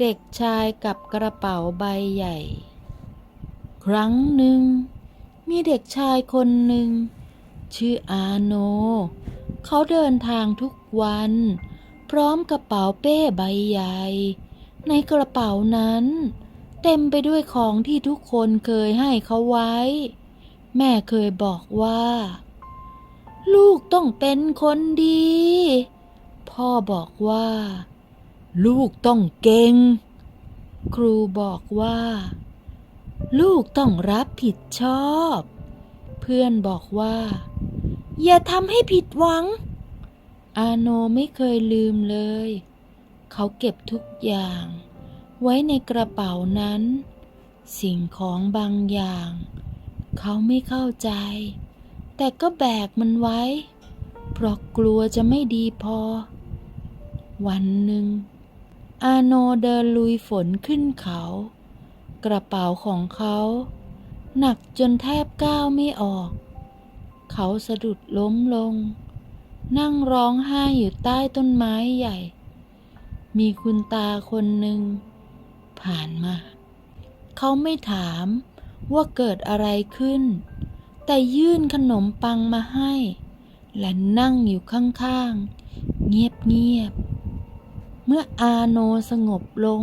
เด็กชายกับกระเป๋าใบใหญ่ ครั้งหนึ่ง มีเด็กชายคนหนึ่ง ชื่ออาโน เขาเดินทางทุกวัน พร้อมกระเป๋าเป้ใบใหญ่ ในกระเป๋านั้น เต็มไปด้วยของที่ทุกคนเคยให้เขาไว้ แม่เคยบอกว่า ลูกต้องเป็นคนดี พ่อบอกว่า ลูกต้องเก่ง ครูบอกว่า ลูกต้องรับผิดชอบ เพื่อนบอกว่า อย่าทำให้ผิดหวัง อาโนไม่เคยลืมเลย เขาเก็บทุกอย่าง ไว้ในกระเป๋านั้น สิ่งของบางอย่าง เขาไม่เข้าใจ แต่ก็แบกมันไว้ เพราะกลัวจะไม่ดีพอ วันหนึ่ง อาโนเดินลุยฝนขึ้นเขา กระเป๋าของเขาหนักจนแทบก้าวไม่ออก เขาสะดุดล้มลง นั่งร้องไห้อยู่ใต้ต้นไม้ใหญ่ มีคุณตาคนหนึ่ง ผ่านมา เขาไม่ถามว่าเกิดอะไรขึ้น แต่ยื่นขนมปังมาให้ และนั่งอยู่ข้างๆ เงียบๆ เมื่ออาโนสงบลง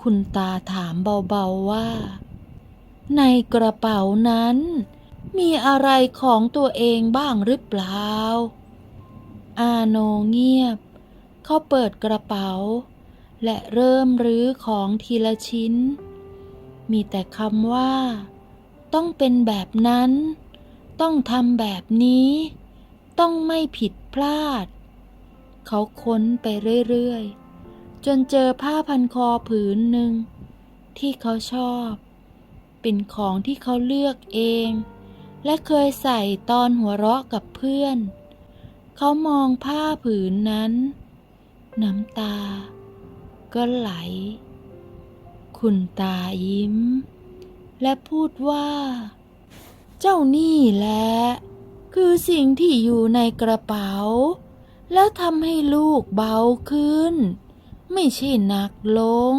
คุณตาถามเบาๆว่า ในกระเป๋านั้น มีอะไรของตัวเองบ้างหรือเปล่า อาโนเงียบ เขาเปิดกระเป๋า และเริ่มรื้อของทีละชิ้น มีแต่คำว่า ต้องเป็นแบบนั้น ต้องทำแบบนี้ ต้องไม่ผิดพลาด เขาค้นไปเรื่อยๆ จนเจอผ้าพันคอผืนหนึ่ง ที่เขาชอบ เป็นของที่เขาเลือกเอง และเคยใส่ตอนหัวเราะกับเพื่อน เขามองผ้าผืนนั้น น้ำตา ก็ไหล คุณตายิ้ม และพูดว่า เจ้านี่แหละคือสิ่งที่อยู่ในกระเป๋า แล้วทำให้ลูกเบาขึ้น ไม่ใช่หนักลง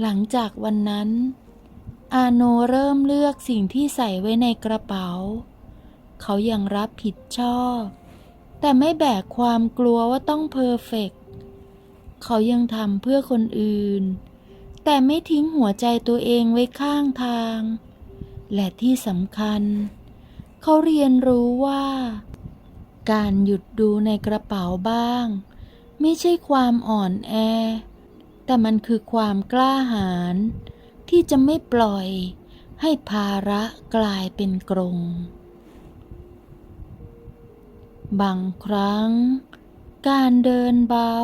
หลังจากวันนั้น อาโนเริ่มเลือกสิ่งที่ใส่ไว้ในกระเป๋า เขายังรับผิดชอบ แต่ไม่แบกความกลัวว่าต้องเพอร์เฟกต์เขายังทำเพื่อคนอื่น แต่ไม่ทิ้งหัวใจตัวเองไว้ข้างทาง และที่สำคัญ เขาเรียนรู้ว่า การหยุดดูในกระเป๋าบ้าง ไม่ใช่ความอ่อนแอ แต่มันคือความกล้าหาญที่จะไม่ปล่อยให้ภาระกลายเป็นกรงบางครั้ง การเดินเบา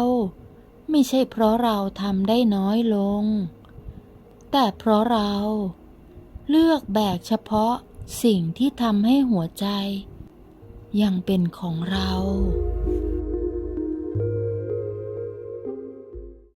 ไม่ใช่เพราะเราทำได้น้อยลง แต่เพราะเราเลือกแบกเฉพาะสิ่งที่ทำให้หัวใจ ยังเป็นของเรา